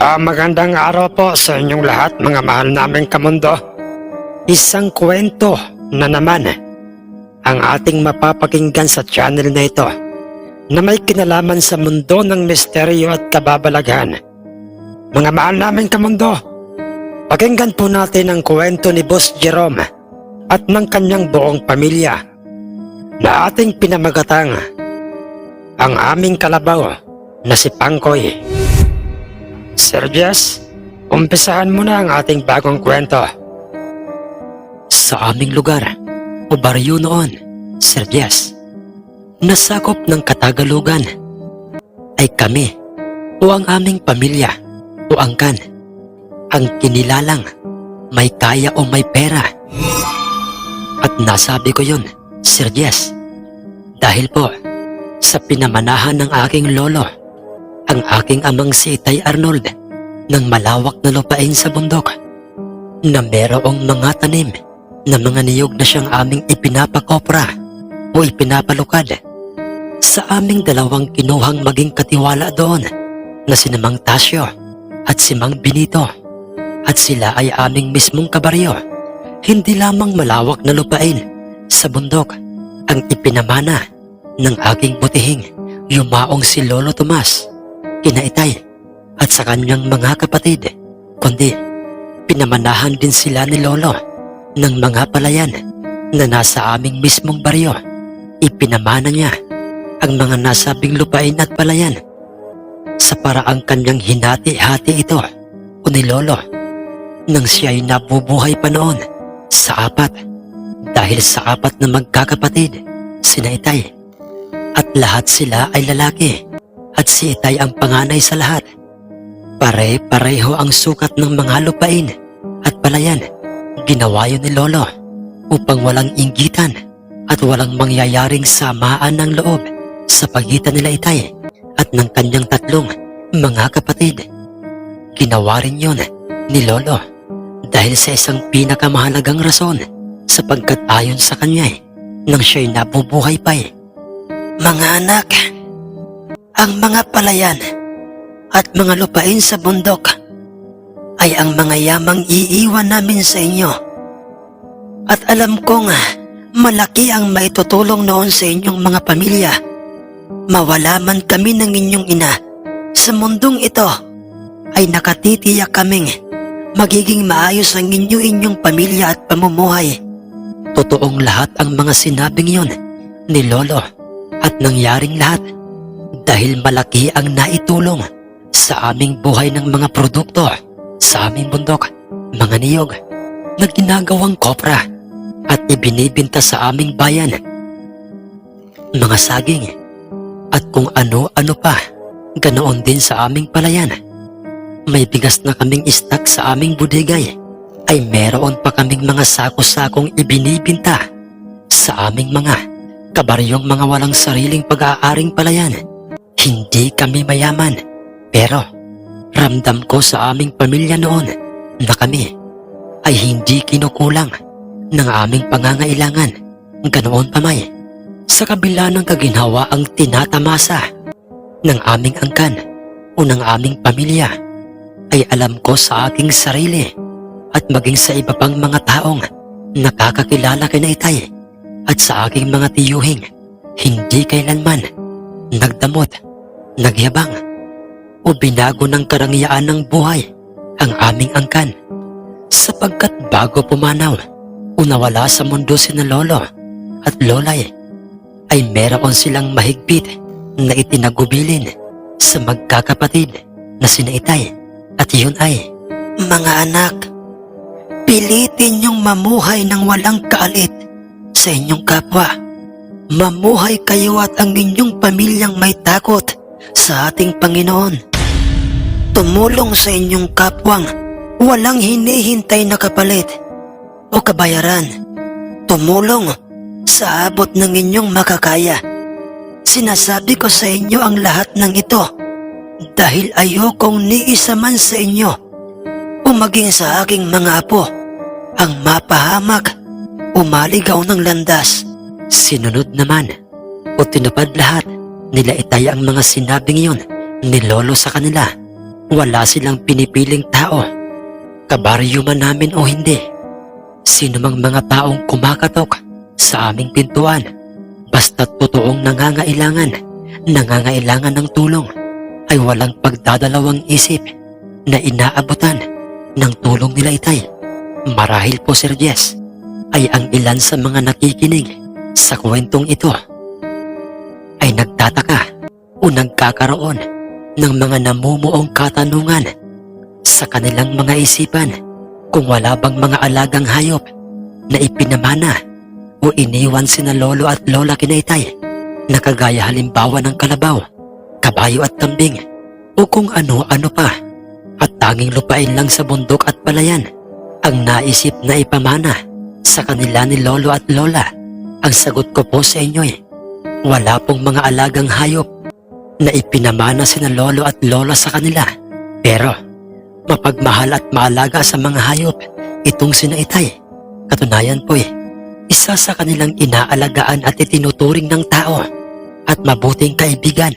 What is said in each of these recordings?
Ah, magandang araw po sa inyong lahat mga mahal naming kamundo. Isang kwento na naman ang ating mapapakinggan sa channel na ito na may kinalaman sa mundo ng misteryo at kababalaghan. Mga mahal naming kamundo, pakinggan po natin ang kwento ni Boss Jerome at ng kanyang buong pamilya na ating pinamagatang ang aming kalabaw na si Pangkoy. Sir Jess, umpisahan mo na ang ating bagong kwento. Sa aming lugar, o baryo noon, Sir Jess, nasakop ng Katagalugan ay kami o ang aming pamilya o angkan ang kinilalang may kaya o may pera. At nasabi ko yun, Sir Jess, dahil po sa pinamanahan ng aking lolo ang aking amang si Itay Arnold ng malawak na lupain sa bundok na merong mga tanim na mga niyog na siyang aming ipinapakopra o ipinapalukad. Sa aming dalawang kinuhang maging katiwala doon na si Mang Tasyo at si Mang Benito at sila ay aming mismong kabaryo hindi lamang malawak na lupain sa bundok ang ipinamana ng aking butihing yumaong si Lolo Tomas kinaitay at sa kanyang mga kapatid, kundi pinamanahan din sila ni Lolo ng mga palayan na nasa aming mismong baryo. Ipinamana niya ang mga nasabing lupain at palayan sa paraang kanyang hinati-hati ito o ni Lolo nang siya'y nabubuhay pa noon sa apat dahil sa apat na magkakapatid, sina Itay. At lahat sila ay lalaki at si Itay ang panganay sa lahat. Pare-pareho ang sukat ng mga lupain at palayan. Ginawa yun ni Lolo upang walang inggitan at walang mangyayaring samaan ng loob sa pagitan nila Itay at ng kanyang tatlong mga kapatid. Ginawa rin yun ni Lolo dahil sa isang pinakamahalagang rason sapagkat ayon sa kanya nang siya'y nabubuhay pa. Mga anak, ang mga palayan at mga lupain sa bundok ay ang mga yamang iiwan namin sa inyo. At alam kong malaki ang maitutulong noon sa inyong mga pamilya. Mawala man kami ng inyong ina sa mundong ito ay nakatitiyak kaming magiging maayos ang inyo-inyong pamilya at pamumuhay. Totoong lahat ang mga sinabing yon ni Lolo at nangyaring lahat dahil malaki ang naitulong sa aming buhay ng mga produkto sa aming bundok, mga niyog na ginagawang kopra at ibinibinta sa aming bayan. Mga saging at kung ano-ano pa, ganoon din sa aming palayan. May bigas na kaming istak sa aming budigay ay meron pa kaming mga sako-sakong ibinibinta sa aming mga kabaryong mga walang sariling pag-aaring palayan. Hindi kami mayaman, pero ramdam ko sa aming pamilya noon na kami ay hindi kinukulang ng aming pangangailangan. Ganoon pa may, sa kabila ng kaginhawa ang tinatamasa ng aming angkan o ng aming pamilya, ay alam ko sa aking sarili at maging sa iba pang mga taong nakakakilala kay na itay at sa aking mga tiyuhing hindi kailanman nagdamot, nagyabang o binago ng karangyaan ng buhay ang aming angkan sapagkat bago pumanaw o nawala sa mundo si na lolo at lolay ay meron silang mahigpit na itinagubilin sa magkakapatid na sinaitay at yun ay mga anak pilitin niyong mamuhay ng walang kaalit sa inyong kapwa. Mamuhay kayo at ang inyong pamilyang may takot sa ating Panginoon tumulong sa inyong kapwang walang hinihintay na kapalit o kabayaran. Tumulong sa abot ng inyong makakaya. Sinasabi ko sa inyo ang lahat ng ito dahil ayokong ni isa man sa inyo o maging sa aking mga apo ang mapahamak o maligaw ng landas. Sinunod naman o tinupad lahat nila itay ang mga sinabing yun ni Lolo sa kanila Wala silang pinipiling tao. Kabaryo man namin o hindi. Sino mang mga taong kumakatok sa aming pintuan. Basta totoong nangangailangan, nangangailangan ng tulong, ay walang pagdadalawang isip na inaabutan ng tulong nila itay. Marahil po Sir Jess, ay ang ilan sa mga nakikinig sa kwentong ito ay nagtataka o nagkakaroon ng mga namumuong katanungan sa kanilang mga isipan kung wala bang mga alagang hayop na ipinamana o iniwan sina lolo at lola kinaitay na kagaya halimbawa ng kalabaw, kabayo at kambing o kung ano-ano pa at tanging lupain lang sa bundok at palayan ang naisip na ipamana sa kanila ni lolo at lola. Ang sagot ko po sa inyo eh, wala pong mga alagang hayop na ipinamana sina lolo at lola sa kanila. Pero, mapagmahal at maalaga sa mga hayop itong sina itay. Katunayan po eh, isa sa kanilang inaalagaan at itinuturing ng tao at mabuting kaibigan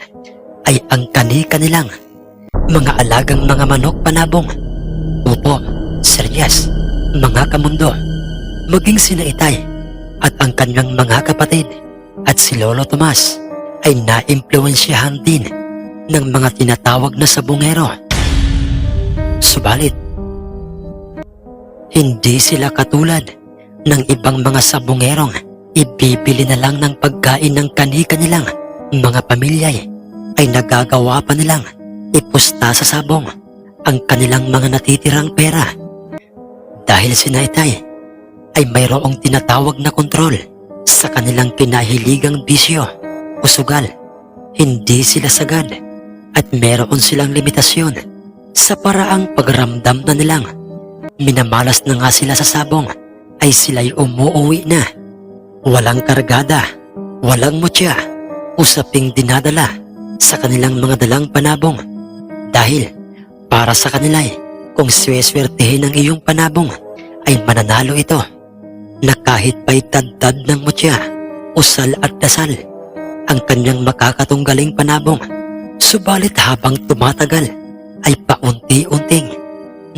ay ang kani-kanilang mga alagang mga manok panabong. Opo, Sir Yes, mga kamundo, maging sina itay at ang kanyang mga kapatid at si Lolo Tomas ay naimpluwensyahan din ng mga tinatawag na sabungero. Subalit, hindi sila katulad ng ibang mga sabungerong ibibili na lang ng pagkain ng kani-kanilang mga pamilya ay nagagawa pa nilang ipusta sa sabong ang kanilang mga natitirang pera. Dahil sinaitay ay mayroong tinatawag na kontrol sa kanilang kinahiligang bisyo o sugal. Hindi sila sagad at meron silang limitasyon sa paraang pagramdam na nilang minamalas na nga sila sa sabong ay sila'y umuuwi na. Walang kargada, walang mutya, usaping dinadala sa kanilang mga dalang panabong. Dahil para sa kanila ay kung sweswertehin ang iyong panabong ay mananalo ito na kahit pa'y tadtad ng mutya, usal at dasal ang kanyang makakatunggaling panabong. Subalit habang tumatagal ay paunti-unting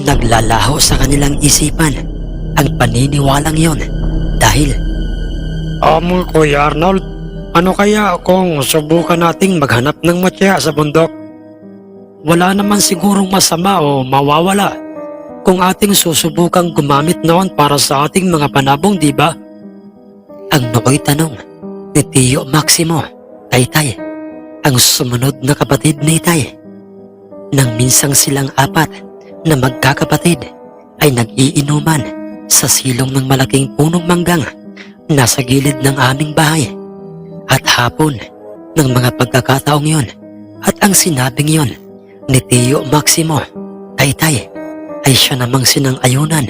naglalaho sa kanilang isipan ang paniniwalang yon dahil Amo Kuya Arnold, ano kaya kung subukan nating maghanap ng mutya sa bundok? wala naman sigurong masama o mawawala kung ating susubukang gumamit noon para sa ating mga panabong, di ba? Ang nooy tanong ni Tio Maximo, Taytay, ang sumunod na kapatid ni Tay. Nang minsang silang apat na magkakapatid ay nag-iinuman sa silong ng malaking punong manggang nasa gilid ng aming bahay. At hapon ng mga pagkakataong yon at ang sinabing yon ni Tio Maximo, Taytay, ay siya namang sinang ayunan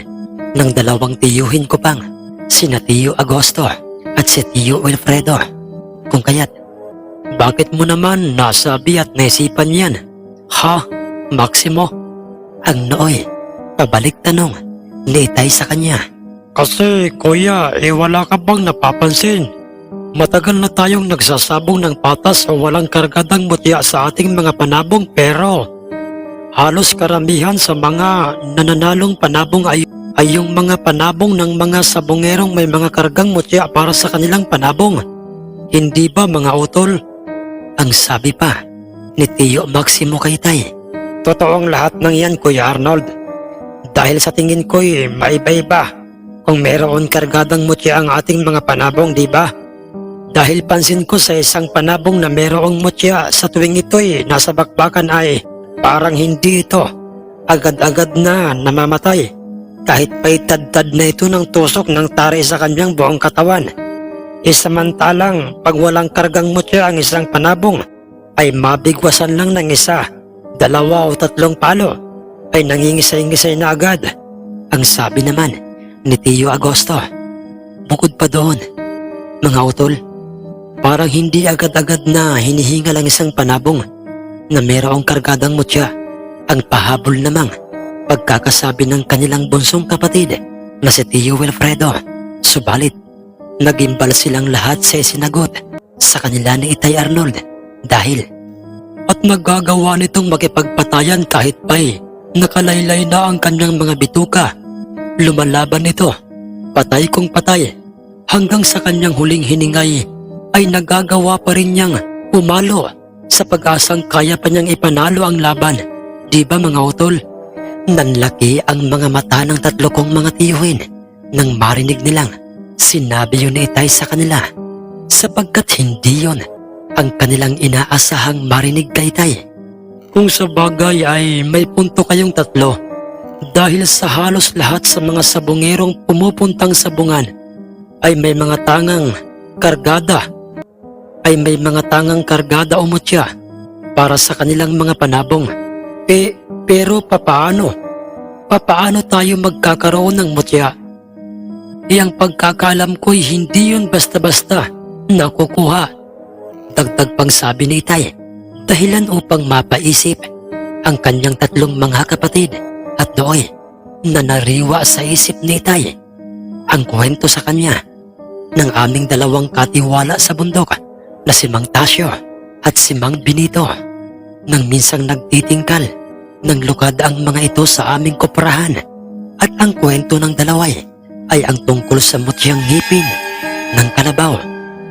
ng dalawang tiyuhin ko pang, sina Tio Agosto at si Tio Wilfredo. Kung kaya't, bakit mo naman nasabi at naisipan yan? Ha, Maximo? Ang nooy, pabalik tanong ni Itay sa kanya. Kasi kuya, eh wala ka bang napapansin? Matagal na tayong nagsasabong ng patas o walang kargadang mutya sa ating mga panabong pero halos karamihan sa mga nananalong panabong ay, ay yung mga panabong ng mga sabongerong may mga kargang mutya para sa kanilang panabong. Hindi ba mga utol? Ang sabi pa ni Tio Maximo kay Tay. Totoong lahat ng yan, Kuya Arnold. Dahil sa tingin ko'y maiba-iba kung meron kargadang mutya ang ating mga panabong, di ba? Dahil pansin ko sa isang panabong na merong mutya sa tuwing ito'y nasa bakbakan ay parang hindi ito agad-agad na namamatay kahit pa'y tad-tad na ito ng tusok ng tari sa kanyang buong katawan. Isamantalang pag walang kargang mutya ang isang panabong ay mabigwasan lang ng isa, dalawa o tatlong palo ay nangingisay-ngisay na agad. Ang sabi naman ni Tio Agosto. Bukod pa doon, mga utol, parang hindi agad-agad na hinihingal ang isang panabong na mayroong kargadang mutya. Ang pahabol namang pagkakasabi ng kanilang bunsong kapatid na si Tio Wilfredo. Subalit, nagimbal silang lahat sa sinagot sa kanila ni Itay Arnold dahil at nagagawa nitong makipagpatayan kahit pa'y nakalaylay na ang kanyang mga bituka. Lumalaban ito, patay kung patay, hanggang sa kanyang huling hiningay ay nagagawa pa rin niyang umalo sa pag-asang kaya pa niyang ipanalo ang laban. Di ba mga utol? Nanlaki ang mga mata ng tatlo kong mga tiyuhin nang marinig nilang sinabi yun ni Itay sa kanila sapagkat hindi yon ang kanilang inaasahang marinig kay Itay. Kung sa bagay ay may punto kayong tatlo dahil sa halos lahat sa mga sabungerong pumupuntang sabungan ay may mga tangang kargada ay may mga tangang kargada o mutya para sa kanilang mga panabong. Eh, pero papaano? Papaano tayo magkakaroon ng mutya? Iyang pagkakalam ko'y hindi yun basta-basta nakukuha. Dagdag pang sabi ni Itay, dahilan upang mapaisip ang kanyang tatlong mga kapatid at nooy na nariwa sa isip ni Itay ang kwento sa kanya ng aming dalawang katiwala sa bundok na si Mang Tasyo at si Mang Benito. Nang minsang nagtitingkal ng lukad ang mga ito sa aming koprahan at ang kwento ng dalaway ay ang tungkol sa mutyang ngipin ng kalabaw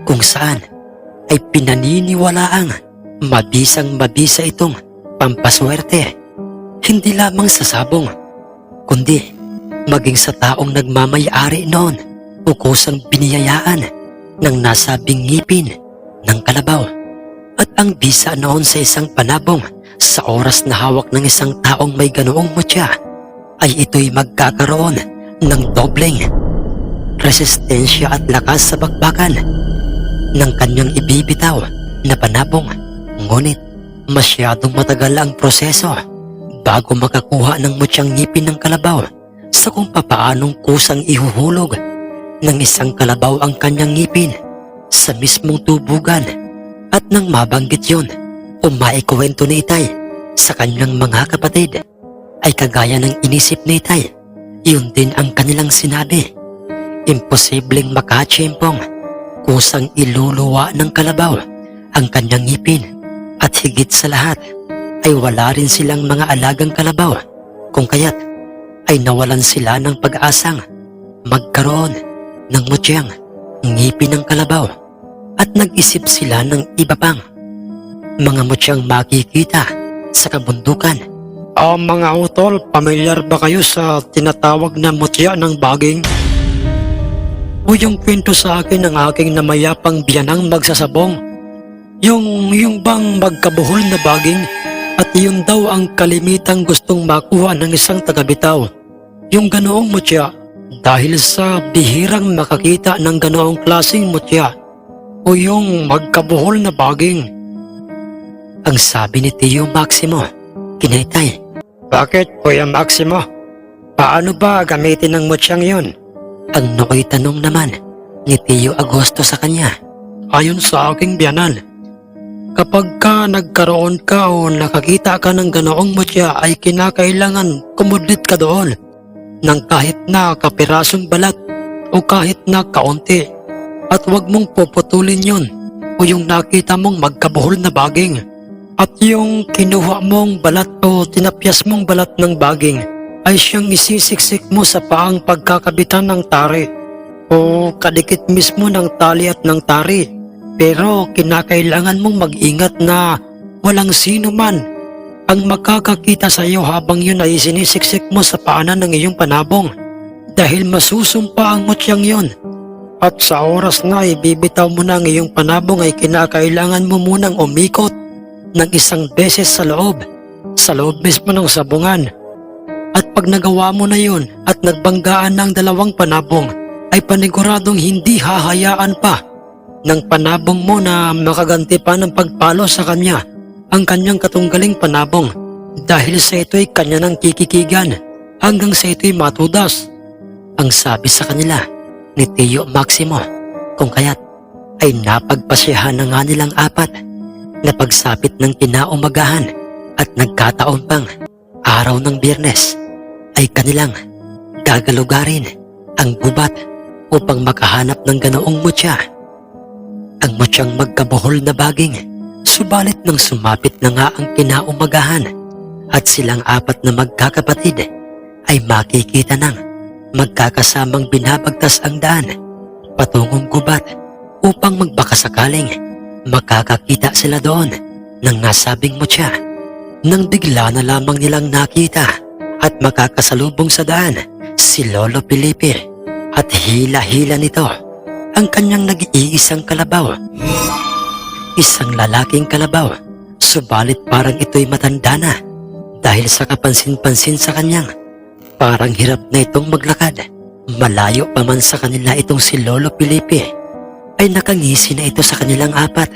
kung saan ay pinaniniwalaang mabisang mabisa itong pampaswerte hindi lamang sa sabong kundi maging sa taong nagmamayari noon o kusang biniyayaan ng nasabing ngipin ng kalabaw at ang bisa noon sa isang panabong sa oras na hawak ng isang taong may ganoong mutya ay ito'y magkakaroon ng dobleng resistensya at lakas sa bakbakan ng kanyang ibibitaw na panabong. Ngunit masyadong matagal ang proseso bago makakuha ng mutyang ngipin ng kalabaw sa kung papaanong kusang ihuhulog ng isang kalabaw ang kanyang ngipin sa mismong tubugan. At nang mabanggit yon o maikwento ni Itay sa kanyang mga kapatid ay kagaya ng inisip ni Itay yun din ang kanilang sinabi. Imposibleng makachempong kusang iluluwa ng kalabaw ang kanyang ngipin at higit sa lahat ay wala rin silang mga alagang kalabaw kung kaya't ay nawalan sila ng pag-asang magkaroon ng mutyang ngipin ng kalabaw at nag-isip sila ng iba pang mga mutyang makikita sa kabundukan. Ah, mga utol, pamilyar ba kayo sa tinatawag na mutya ng baging? O yung kwento sa akin ng aking namayapang biyanang magsasabong? Yung, yung bang magkabuhol na baging at yun daw ang kalimitang gustong makuha ng isang tagabitaw. Yung ganoong mutya dahil sa bihirang makakita ng ganoong klaseng mutya o yung magkabuhol na baging. Ang sabi ni Tio Maximo, kinaitay. Bakit, Kuya Maximo? Paano ba gamitin ng mutyang yon? Ang nooy tanong naman ni Tio Agosto sa kanya. Ayon sa aking biyanan, kapag ka nagkaroon ka o nakakita ka ng ganoong mutya ay kinakailangan kumudlit ka doon ng kahit na kapirasong balat o kahit na kaunti at huwag mong puputulin yon o yung nakita mong magkabuhol na baging at yung kinuha mong balat o tinapyas mong balat ng baging ay siyang isisiksik mo sa paang pagkakabitan ng tari o kadikit mismo ng tali at ng tari. Pero kinakailangan mong mag-ingat na walang sino man ang makakakita sa iyo habang yun ay sinisiksik mo sa paanan ng iyong panabong dahil masusumpa ang mutyang yon. At sa oras na ibibitaw mo na ang iyong panabong ay kinakailangan mo munang umikot ng isang beses sa loob, sa loob mismo ng sabungan. At pag nagawa mo na yun at nagbanggaan ng dalawang panabong, ay paniguradong hindi hahayaan pa ng panabong mo na makaganti pa ng pagpalo sa kanya ang kanyang katunggaling panabong dahil sa ito'y kanya ng kikikigan hanggang sa ito'y matudas. Ang sabi sa kanila ni Tio Maximo kung kaya't ay napagpasyahan na nga nilang apat na pagsapit ng kinaumagahan at nagkataon pang araw ng biyernes ay kanilang gagalugarin ang gubat upang makahanap ng ganoong mutya. Ang mutyang magkabuhol na baging Subalit nang sumapit na nga ang kinaumagahan at silang apat na magkakapatid ay makikita nang magkakasamang binabagtas ang daan patungong gubat upang magbakasakaling makakakita sila doon ng nasabing mutya nang bigla na lamang nilang nakita at makakasalubong sa daan si Lolo Felipe at hila-hila nito ang kanyang nag-iisang kalabaw. Isang lalaking kalabaw, subalit parang ito'y matanda na dahil sa kapansin-pansin sa kanyang parang hirap na itong maglakad. Malayo pa man sa kanila itong si Lolo Felipe ay nakangisi na ito sa kanilang apat.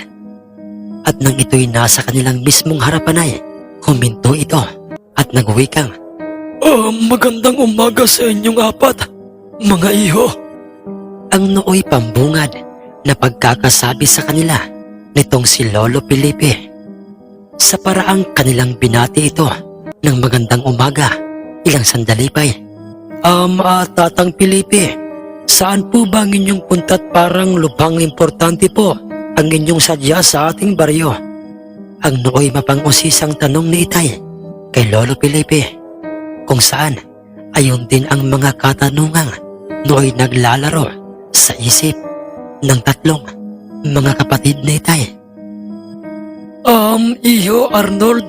At nang ito'y nasa kanilang mismong harapan ay huminto ito at nagwikang Ah, magandang umaga sa inyong apat, mga iho. ang nooy pambungad na pagkakasabi sa kanila nitong si Lolo Felipe. Sa paraang kanilang binati ito ng magandang umaga, ilang sandali pa'y Um, ah, Tatang Felipe, saan po ba ang inyong puntat parang lubhang importante po ang inyong sadya sa ating baryo? ang nooy mapang-usisang tanong ni Itay kay Lolo Felipe kung saan ayon din ang mga katanungang nooy naglalaro sa isip ng tatlong mga kapatid ni Itay. Um, iho Arnold,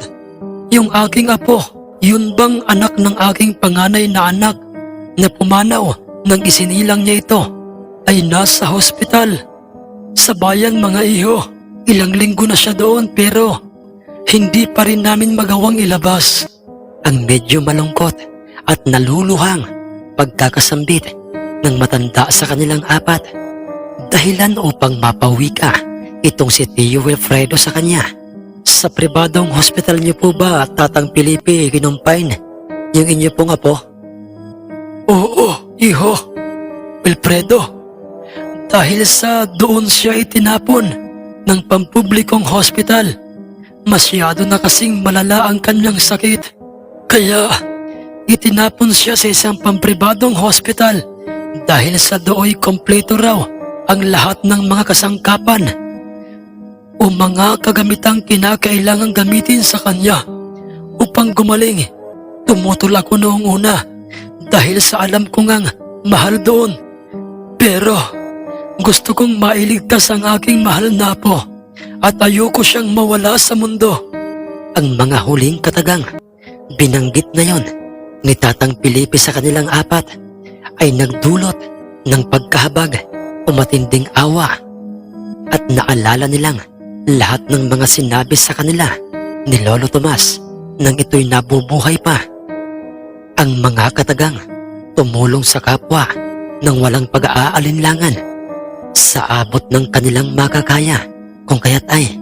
yung aking apo, yun bang anak ng aking panganay na anak na pumanaw nang isinilang niya ito ay nasa hospital. Sa bayan mga iho, ilang linggo na siya doon pero hindi pa rin namin magawang ilabas. ang medyo malungkot at naluluhang pagkakasambit ng matanda sa kanilang apat. Dahilan upang mapawi ka itong si Tio Wilfredo sa kanya. Sa pribadong hospital niyo po ba, Tatang Felipe, kinumpain yung inyo pong apo? Oo, iho. Wilfredo, dahil sa doon siya itinapon ng pampublikong hospital, masyado na kasing malala ang kanyang sakit. Kaya itinapon siya sa isang pampribadong hospital dahil sa dooy kompleto raw ang lahat ng mga kasangkapan o mga kagamitang kinakailangang gamitin sa kanya upang gumaling. Tumutol ako noong una dahil sa alam ko ngang mahal doon. Pero gusto kong mailigtas ang aking mahal na po at ayoko siyang mawala sa mundo. Ang mga huling katagang binanggit na yon ni Tatang Pilipi sa kanilang apat ay nagdulot ng pagkahabag o matinding awa at naalala nilang lahat ng mga sinabi sa kanila ni Lolo Tomas nang ito'y nabubuhay pa. Ang mga katagang tumulong sa kapwa ng walang pag-aalinlangan sa abot ng kanilang makakaya kung kaya't ay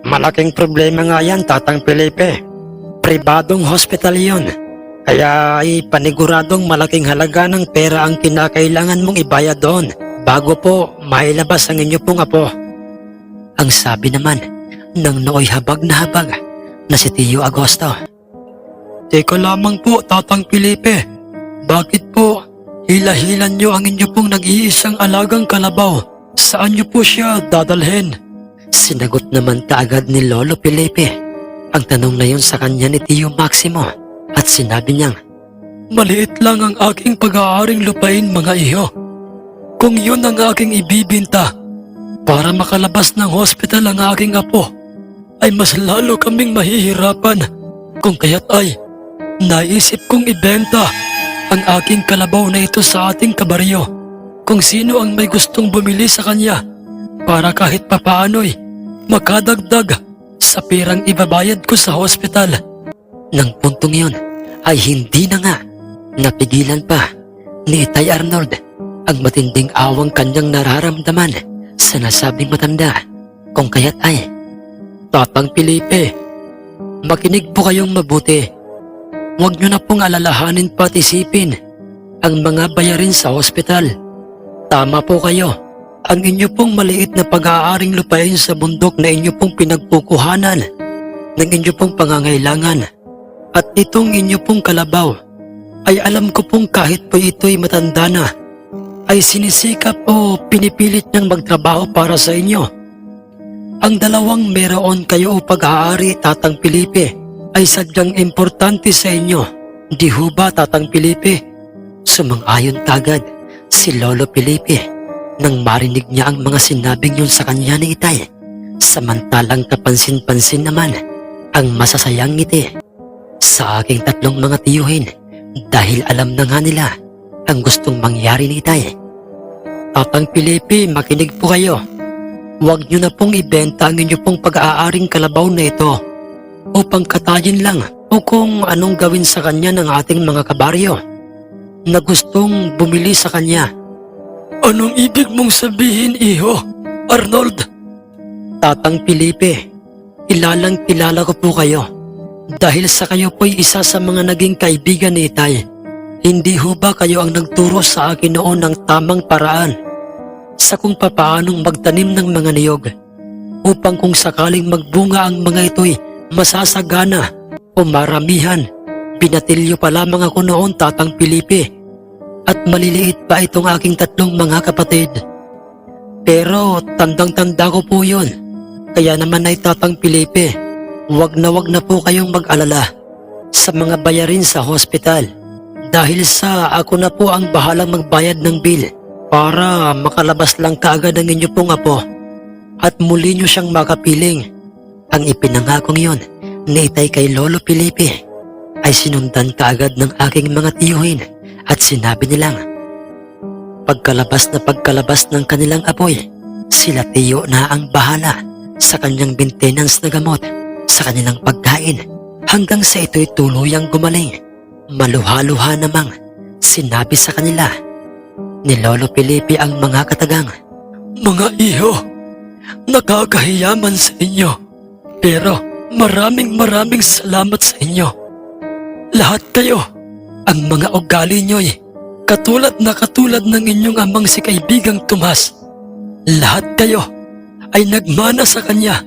Malaking problema nga yan, Tatang Felipe. Pribadong hospital yon. Kaya ay paniguradong malaking halaga ng pera ang kinakailangan mong ibayad doon bago po mailabas ang inyo pong apo. Ang sabi naman ng nooy habag na habag na si Tio Agosto. Teka lamang po, Tatang Felipe. Bakit po hila-hilan nyo ang inyo pong nag-iisang alagang kalabaw? Saan nyo po siya dadalhin? Sinagot naman kaagad ni Lolo Felipe ang tanong na yun sa kanya ni Tio Maximo at sinabi niyang Maliit lang ang aking pag-aaring lupain mga iho. Kung yun ang aking ibibinta para makalabas ng hospital ang aking apo, ay mas lalo kaming mahihirapan. Kung kaya't ay, naisip kong ibenta ang aking kalabaw na ito sa ating kabaryo. Kung sino ang may gustong bumili sa kanya para kahit papaano'y makadagdag sa pirang ibabayad ko sa hospital. Nang puntong yun ay hindi na nga napigilan pa ni Itay Arnold ang matinding awang kanyang nararamdaman sa nasabing matanda kung kaya't ay Tatang Felipe, makinig po kayong mabuti. Huwag niyo na pong alalahanin pat isipin ang mga bayarin sa hospital. Tama po kayo. Ang inyo pong maliit na pag-aaring lupain sa bundok na inyo pong pinagpukuhanan ng inyo pong pangangailangan. At itong inyo pong kalabaw ay alam ko pong kahit po ito'y matanda na ay sinisikap o pinipilit niyang magtrabaho para sa inyo. Ang dalawang meron kayo o pag-aari, Tatang Pilipe, ay sadyang importante sa inyo. Di ho ba, Tatang Pilipe? Sumang-ayon kagad si Lolo Felipe nang marinig niya ang mga sinabing yun sa kanya ni Itay. Samantalang kapansin-pansin naman ang masasayang ngiti sa aking tatlong mga tiyuhin dahil alam na nga nila ang gustong mangyari ni Itay. Tatang Pilipe, makinig po kayo. Huwag niyo na pong ibenta ang inyo pong pag-aaring kalabaw na ito upang katayin lang o kung anong gawin sa kanya ng ating mga kabaryo na gustong bumili sa kanya. Anong ibig mong sabihin, iho? Arnold? Tatang Pilipe, kilalang kilala ko po kayo dahil sa kayo po'y isa sa mga naging kaibigan ni Itay. Hindi ho ba kayo ang nagturo sa akin noon ng tamang paraan sa kung papaanong magtanim ng mga niyog upang kung sakaling magbunga ang mga ito'y masasagana o maramihan. Binatilyo pa lamang ako noon tatang Pilipi at maliliit pa itong aking tatlong mga kapatid. Pero tandang-tanda ko po yun. Kaya naman ay tatang Pilipi, wag na wag na po kayong mag-alala sa mga bayarin sa hospital. Dahil sa ako na po ang bahalang magbayad ng bill para makalabas lang kaagad ang inyo pong apo at muli nyo siyang makapiling. Ang ipinangakong yon ni Itay kay Lolo Felipe ay sinundan kaagad ng aking mga tiyuhin at sinabi nilang pagkalabas na pagkalabas ng kanilang apoy, sila tiyo na ang bahala sa kanyang maintenance na gamot, sa kanilang pagkain, hanggang sa ito'y tuluyang gumaling. Maluha-luha namang sinabi sa kanila ni Lolo Felipe ang mga katagang. Mga iho, nakakahiyaman sa inyo. Pero maraming maraming salamat sa inyo. Lahat kayo, ang mga ugali nyo'y katulad na katulad ng inyong amang si kaibigang Tomas. Lahat kayo ay nagmana sa kanya.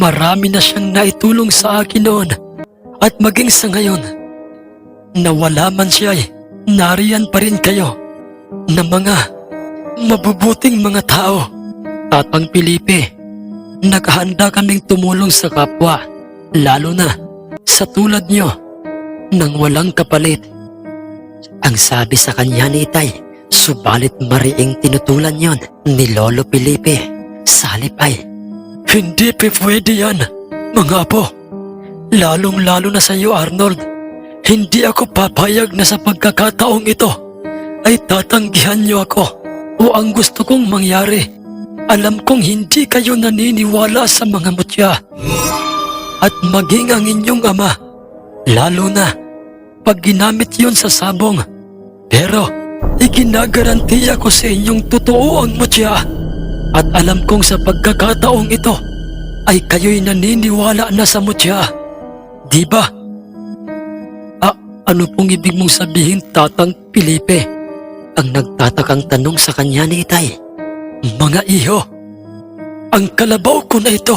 Marami na siyang naitulong sa akin noon at maging sa ngayon. Nawala man siya ay nariyan pa rin kayo na mga mabubuting mga tao. Tatang Pilipe, nakahanda kaming tumulong sa kapwa, lalo na sa tulad nyo, nang walang kapalit. Ang sabi sa kanya ni Itay, subalit mariing tinutulan yon ni Lolo Felipe. Salip ay, Hindi pe pwede yan, mga apo. Lalong-lalo na sa iyo, Arnold. Hindi ako papayag na sa pagkakataong ito ay tatanggihan niyo ako o ang gusto kong mangyari. Alam kong hindi kayo naniniwala sa mga mutya at maging ang inyong ama. Lalo na pag ginamit yon sa sabong. Pero iginagarantiya ko sa inyong totoo ang mutya. At alam kong sa pagkakataong ito ay kayo'y naniniwala na sa mutya. Di ba? Ano pong ibig mong sabihin, Tatang Pilipe? ang nagtatakang tanong sa kanya ni Itay. Mga iho, ang kalabaw ko na ito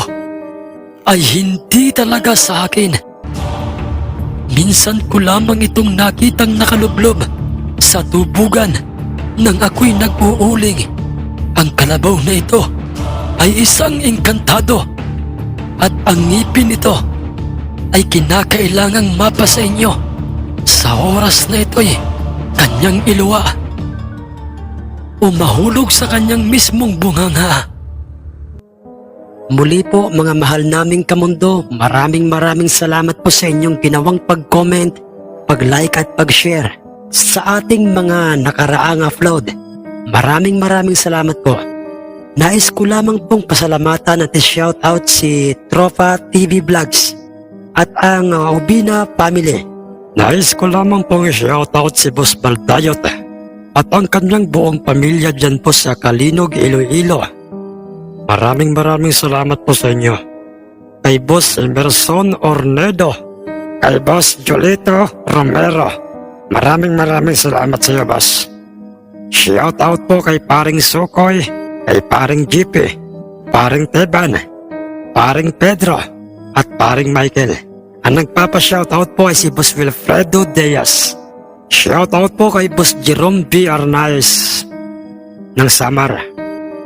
ay hindi talaga sa akin. Minsan ko lamang itong nakitang nakalublob sa tubugan nang ako'y nag-uuling. Ang kalabaw na ito ay isang engkantado at ang ngipin nito ay kinakailangang mapa sa inyo. Sa oras na ito'y kanyang iluwa o mahulog sa kanyang mismong bunganga. Muli po mga mahal naming kamundo, maraming maraming salamat po sa inyong ginawang pag-comment, pag-like at pag-share sa ating mga nakaraang upload. Maraming maraming salamat po. Nais ko lamang pong pasalamatan at shoutout si Tropa TV Vlogs at ang Ubina Family. Nais ko lamang pong shoutout si Boss Baldayot at ang kanyang buong pamilya dyan po sa Kalinog, Iloilo. Maraming maraming salamat po sa inyo. Kay Boss Emerson Ornedo, kay Boss Jolito Romero. Maraming maraming salamat sa iyo, Boss. Shoutout po kay paring Sukoy, kay paring GP, paring Teban, paring Pedro, at paring Michael. Ang nagpapa-shoutout po ay si Boss Wilfredo Diaz. Shoutout po kay Boss Jerome B. Arnaiz ng Samar.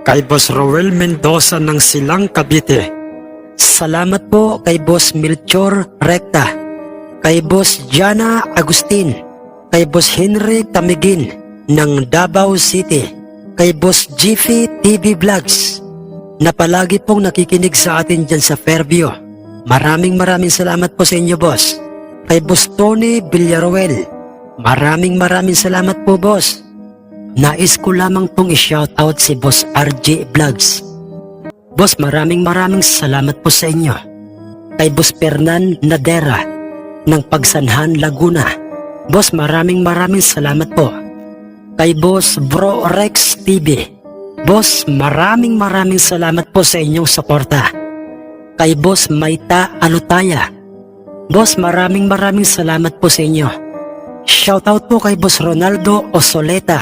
Kay Boss Roel Mendoza ng Silang Cavite. Salamat po kay Boss Melchor Recta, kay Boss Jana Agustin, kay Boss Henry Tamigin ng Davao City, kay Boss Jiffy TV Vlogs na palagi pong nakikinig sa atin dyan sa Fairview. Maraming maraming salamat po sa inyo, boss. Kay Boss Tony Villaruel, maraming maraming salamat po, boss. Nais ko lamang pong i-shoutout si Boss RJ Vlogs. Boss, maraming maraming salamat po sa inyo. Kay Boss Fernan Nadera ng Pagsanhan, Laguna. Boss, maraming maraming salamat po. Kay Boss Bro Rex TV. Boss, maraming maraming salamat po sa inyong suporta. Kay Boss Maita Alutaya. Boss, maraming maraming salamat po sa inyo. Shoutout po kay Boss Ronaldo Osoleta.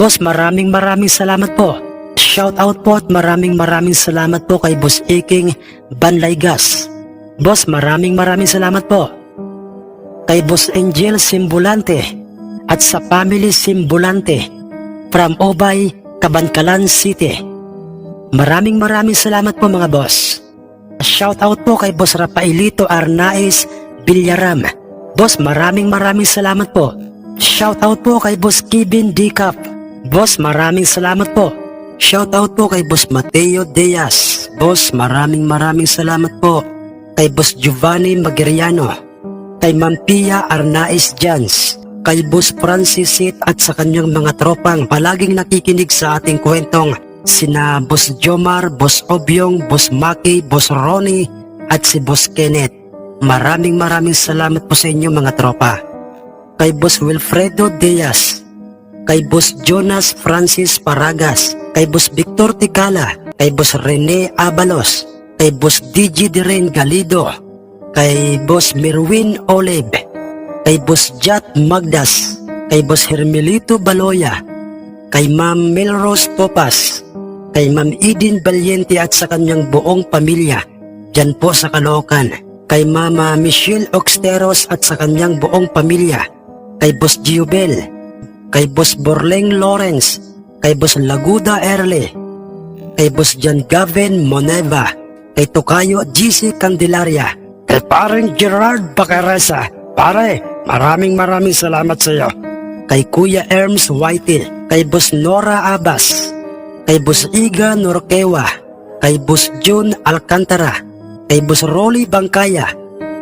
Boss, maraming maraming salamat po. Shoutout po at maraming maraming salamat po kay Boss Iking Banlaygas. Boss, maraming maraming salamat po. Kay Boss Angel Simbulante at sa Family Simbulante from Obay, Kabankalan City. Maraming maraming salamat po mga boss. Shoutout po kay Boss Rafaelito Arnaiz Villaram. Boss, maraming maraming salamat po. Shoutout po kay Boss Kevin Dicap. Boss, maraming salamat po. Shoutout po kay Boss Mateo Diaz. Boss, maraming maraming salamat po. Kay Boss Giovanni Magiriano. Kay Ma'am Pia Arnaiz Jans. Kay Boss Francis Sit at sa kanyang mga tropang palaging nakikinig sa ating kwentong sina Boss Jomar, Boss Obyong, Boss Maki, Boss Ronnie at si Boss Kenneth. Maraming maraming salamat po sa inyo mga tropa. Kay Boss Wilfredo Diaz, kay Boss Jonas Francis Paragas, kay Boss Victor Ticala, kay Boss Rene Abalos, kay Boss DJ Diren Galido, kay Boss Merwin Oleb, kay Boss Jat Magdas, kay Boss Hermelito Baloya, kay Ma'am Melrose Topas, kay Ma'am Eden Valiente at sa kanyang buong pamilya, dyan po sa Caloocan, kay Mama Michelle Oxteros at sa kanyang buong pamilya, kay Boss Giobel, kay Boss Borleng Lawrence, kay Boss Laguda Erle, kay Boss John Gavin Moneva, kay Tokayo GC Candelaria, kay parang Gerard Bacaresa. Pare, maraming maraming salamat sa iyo. Kay Kuya Erms Whitel, kay Boss Nora Abbas, kay Boss Iga Norquewa, kay Boss June Alcantara, kay Boss Rolly Bangkaya,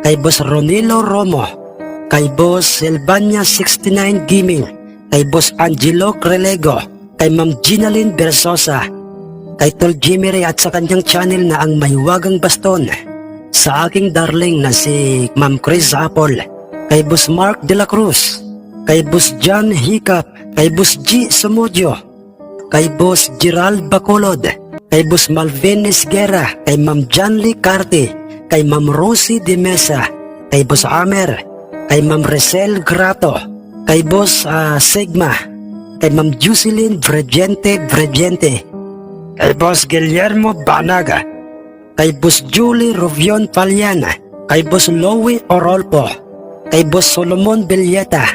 kay Boss Ronilo Romo, kay Boss Silvania 69 Gaming, kay Boss Angelo Crelego, kay Ma'am Ginalyn Bersosa, kay Tol Jimmy Ray at sa kanyang channel na ang Mahiwagang Baston, sa aking darling na si Ma'am Chris Apple, kay Boss Mark De La Cruz, kay Boss John Hiccup, kay Boss G. Sumudio, kay Boss Gerald Bacolod, kay Boss Malvin Esguera, kay Ma'am Lee Carte, kay Ma'am Rosie De Mesa, kay Boss Amer, kay Ma'am Resel Grato, kay Boss ah, Sigma, kay Ma'am Jocelyn Bregente Bregente, kay Boss Guillermo Banaga, kay Boss Julie Rovion Paliana, kay Boss Lowy Orolpo, kay Boss Solomon Villeta,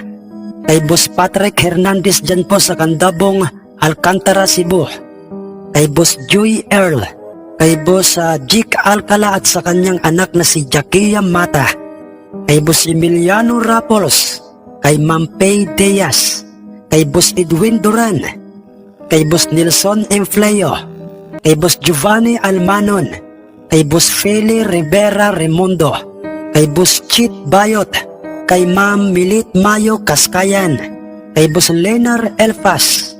kay Boss Patrick Hernandez dyan po sa Kandabong, Alcantara, Cebu, kay Boss Joey Earl, kay Boss ah, Jik Alcala at sa kanyang anak na si Jakia Mata, kay Boss Emiliano Rapols, kay Ma'am Pay Diaz, kay Boss Edwin Duran, kay Boss Nelson Enfleo, kay Boss Giovanni Almanon, kay Boss Feli Rivera Remundo, kay Boss Chit Bayot, kay Ma'am Milit Mayo Kaskayan, kay Boss Lenar Elfas,